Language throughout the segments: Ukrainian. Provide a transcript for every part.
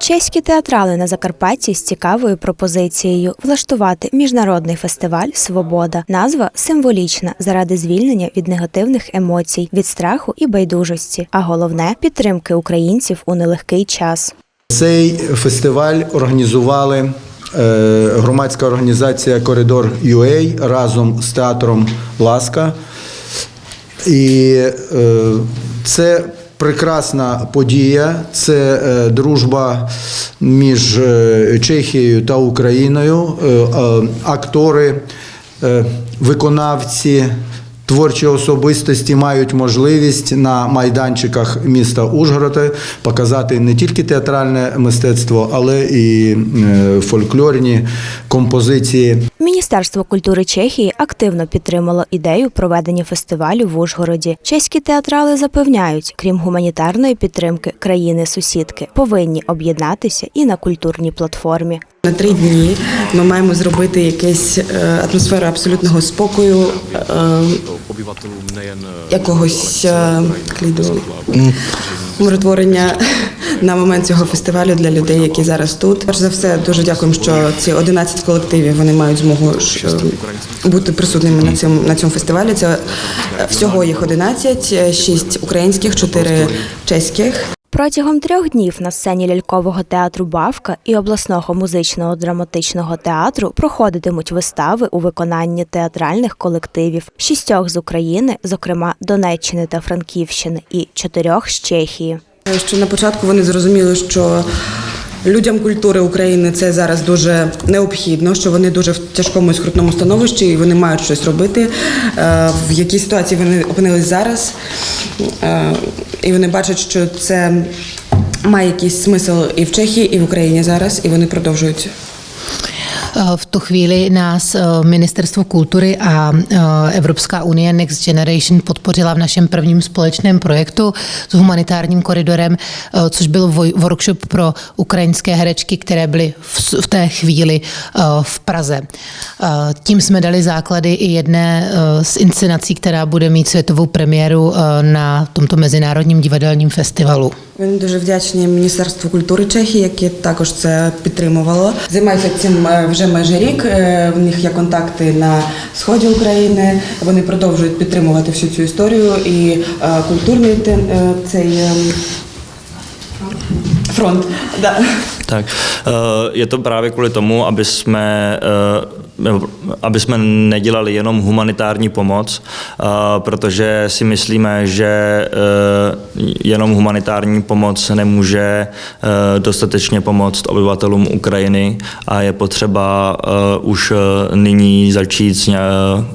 Чеські театрали на Закарпатті з цікавою пропозицією влаштувати міжнародний фестиваль Свобода. Назва символічна заради звільнення від негативних емоцій, від страху і байдужості, а головне підтримки українців у нелегкий час. Цей фестиваль організували е, громадська організація Коридор UA разом з театром Ласка. І е, це прекрасна подія, це е, дружба між е, Чехією та Україною. Е, актори, виконавці. Творчі особистості мають можливість на майданчиках міста Ужгорода показати не тільки театральне мистецтво, але і е, фольклорні композиції. Міністерство культури Чехії активно підтримало ідею проведення фестивалю в Ужгороді. Чеські театрали запевняють, крім гуманітарної підтримки країни-сусідки, повинні об'єднатися і на культурній платформі. На три дні ми маємо зробити якусь е, атмосферу абсолютного спокою, е, якогось е, кліду умиротворення на момент цього фестивалю для людей, які зараз тут. Перш за все, дуже дякуємо, що ці 11 колективів вони мають змогу бути присутніми на цьому на цьому фестивалі. Це всього їх 11, 6 українських, 4 чеських. Протягом трьох днів на сцені лялькового театру Бавка і обласного музичного драматичного театру проходитимуть вистави у виконанні театральних колективів шістьох з України, зокрема Донеччини та Франківщини, і чотирьох з Чехії. Що на початку вони зрозуміли, що людям культури України це зараз дуже необхідно, що вони дуже в тяжкому і скрутному становищі, і вони мають щось робити. Е, В якій ситуації вони опинились зараз, Е, і вони бачать, що це має якийсь смисл і в Чехії, і в Україні зараз, і вони продовжують. Eh, V tu chvíli nás eh, Ministerstvo kultury a eh, Evropská unie Next Generation podpořila v našem prvním společném projektu s humanitárním koridorem, eh, což byl voj- workshop pro ukrajinské herečky, které byly v, s- v té chvíli eh, v Praze. Eh, Tím jsme dali základy i jedné eh, z inscenací, která bude mít světovou premiéru eh, na tomto mezinárodním divadelním festivalu. Вони дуже вдячні Міністерству культури Чехії, яке також це підтримувало. Займаються цим е, вже майже рік. Е, В них є контакти на сході України. Вони продовжують підтримувати всю цю історію і е, культурний те- е, цей front. Da. Tak, eh, je to právě kvůli tomu, aby jsme, eh, aby jsme nedělali jenom humanitární pomoc, eh, protože si myslíme, že jenom humanitární pomoc nemůže dostatečně pomoct obyvatelům Ukrajiny a je potřeba už nyní začít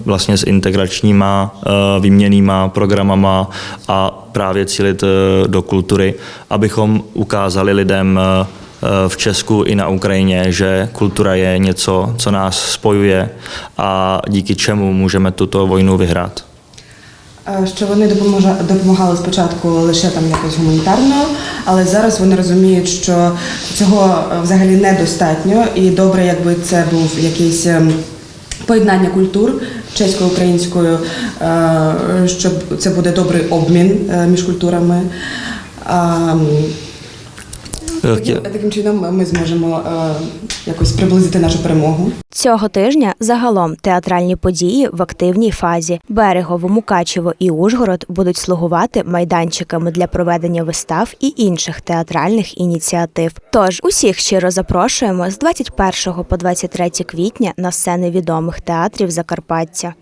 vlastně s integračníma výměnýma programama a právě cílit do kultury, abychom ukázali lidem eh, v Česku i na Ukrajině, že kultura je něco, co nás spojuje a díky čemu můžeme tuto vojnu vyhrát. Що вони допомагали спочатку лише там якось гуманітарно, але зараз вони розуміють, що цього взагалі недостатньо, і добре, якби це був якийсь поєднання культур чеською українською, е, щоб це буде добрий обмін між культурами. А, таким- Таким чином ми зможемо е, якось приблизити нашу перемогу. Цього тижня загалом театральні події в активній фазі. Берегово, Мукачево і Ужгород будуть слугувати майданчиками для проведення вистав і інших театральних ініціатив. Тож усіх щиро запрошуємо з 21 по 23 квітня на сцени відомих театрів Закарпаття.